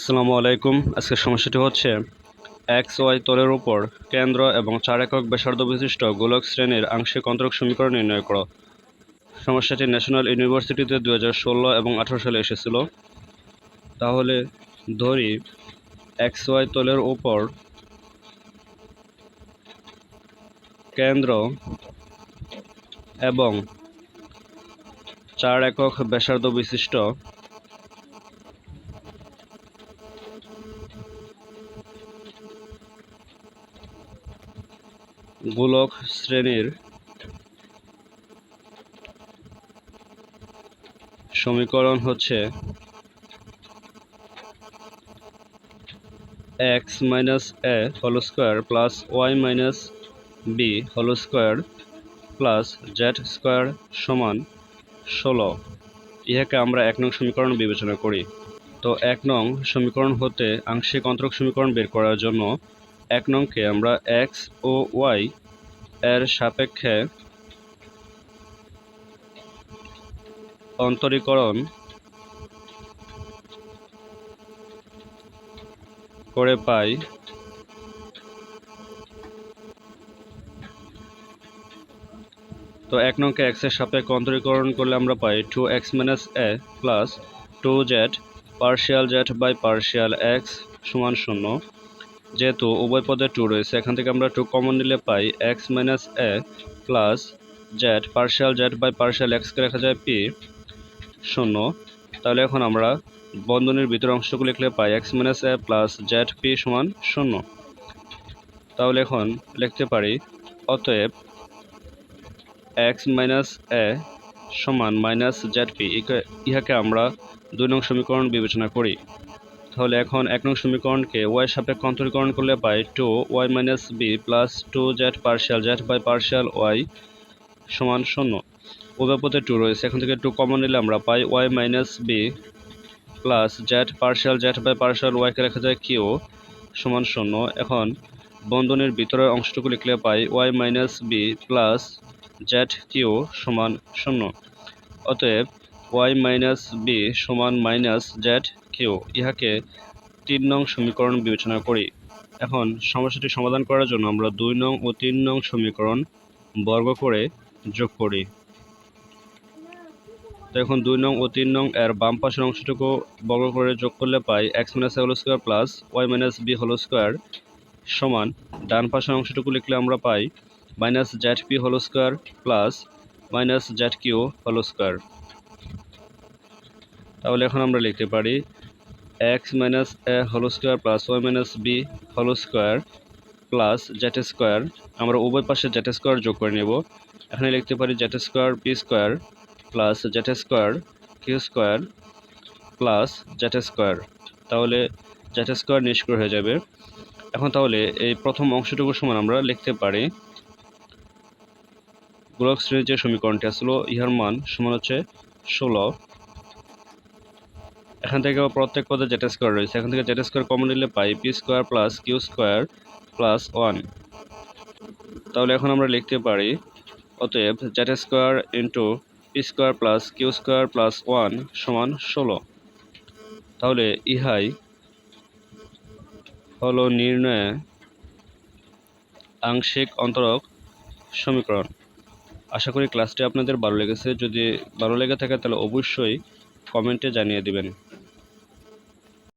আসসালামু আলাইকুম। আজকের সমস্যাটি হচ্ছে, এক্স ওয়াই তলের উপর কেন্দ্র এবং চার একক ব্যাসার্ধ বিশিষ্ট গোলক শ্রেণির আংশিক অন্তরক সমীকরণ নির্ণয় করো। সমস্যাটি ন্যাশনাল ইউনিভার্সিটিতে দু হাজার ষোলো এবং আঠারো সালে এসেছিল। তাহলে ধরি, এক্স ওয়াই তলের উপর কেন্দ্র এবং চার একক ব্যাসার্ধ বিশিষ্ট গোলক শ্রেণির সমীকরণ হচ্ছে X minus A whole square plus Y minus B whole square plus Z square সমান ষোলো। ইহাকে আমরা এক নং সমীকরণ বিবেচনা করি। তো এক নং সমীকরণ হতে আংশিক অন্তরক সমীকরণ বের করার জন্য এক নংকে আমরা এক্স ও ওয়াই এর সাপেক্ষে অন্তরীকরণ করে পাই। তো এক নংকে এক্সের সাপেক্ষে অন্তরীকরণ করলে আমরা পাই two X minus plus Z partial Z by partial X সমান শূন্য। যেহেতু উভয় পদে টু রয়েছে, এখান থেকে আমরা টু কমন নিলে পাই X minus A plus Z partial Z by partial এক্সকে লেখা যায় পি শূন্য। তাহলে এখন আমরা বন্ধনীর ভিতরে অংশটুকু লিখলে পাই X minus A plus Z P সমান শূন্য। তাহলে এখন লিখতে পারি, অতএব এক্স মাইনাস এ সমান মাইনাস জেড পি ইহাকে আমরা দুই নং সমীকরণ বিবেচনা করি। তাহলে এখন এক নং সমীকরণকে ওয়াই সাপেক্ষে অন্তরীকরণ করলে পাই two Y minus B plus two Z partial Z by partial Y সমান শূন্য। উভয় পথে টু রয়েছে। এখান থেকে টু কমন নিলে আমরা পাই Y minus B plus Z partial Z by partial ওয়াইকে লেখা যায় কিউ সমান শূন্য। এখন বন্ধনের ভিতরের অংশটুকু লিখলে পাই Y minus B plus Z Q সমান শূন্য। অতএব ওয়াই মাইনাস বি সমান মাইনাস জেড কিউ ইহাকে তিন নং সমীকরণ বিবেচনা করি। এখন সমস্যাটি সমাধান করার জন্য আমরা দুই নং ও তিন নং সমীকরণ বর্গ করে যোগ করি। তো এখন দুই নং ও তিন নং এর বাম পাশের অংশটুকু বর্গ করে যোগ করলে পাই X minus whole square plus Y minus B whole square সমান ডান পাশের অংশটুকু লিখলে আমরা পাই minus Z P whole square plus minus Z Q whole square তাহলে এখন আমরা লিখতে পারি X minus A whole square plus Y minus B whole square plus Z square. আমরা উভয় পাশে জেড স্কোয়ার যোগ করে নেব। এখানে লিখতে পারি Z square P square plus Z square Q square plus Z square. তাহলে জেড স্কোয়ার নিষ্ক্রিয় হয়ে যাবে। এখন তাহলে এই প্রথম অংশটুকু সমান আমরা লিখতে পারি। গোলক শ্রেণির যে সমীকরণটি আসলো, ইহার মান সমান হচ্ছে ষোলো। এখান থেকে প্রত্যেক পদে জেড স্কোয়ার রয়েছে। এখান থেকে জেড স্কোয়ার কমন নিলে পাই P square plus Q square plus one তাহলে এখন আমরা লিখতে পারি, অতএব Z square into P square plus Q square plus one সমান ষোলো। তাহলে ইহাই হলো নির্ণয়ে আংশিক অন্তরক সমীকরণ। আশা করি ক্লাসটি আপনাদের ভালো লেগেছে। যদি ভালো লেগে থাকে তাহলে অবশ্যই কমেন্টে জানিয়ে দিবেন।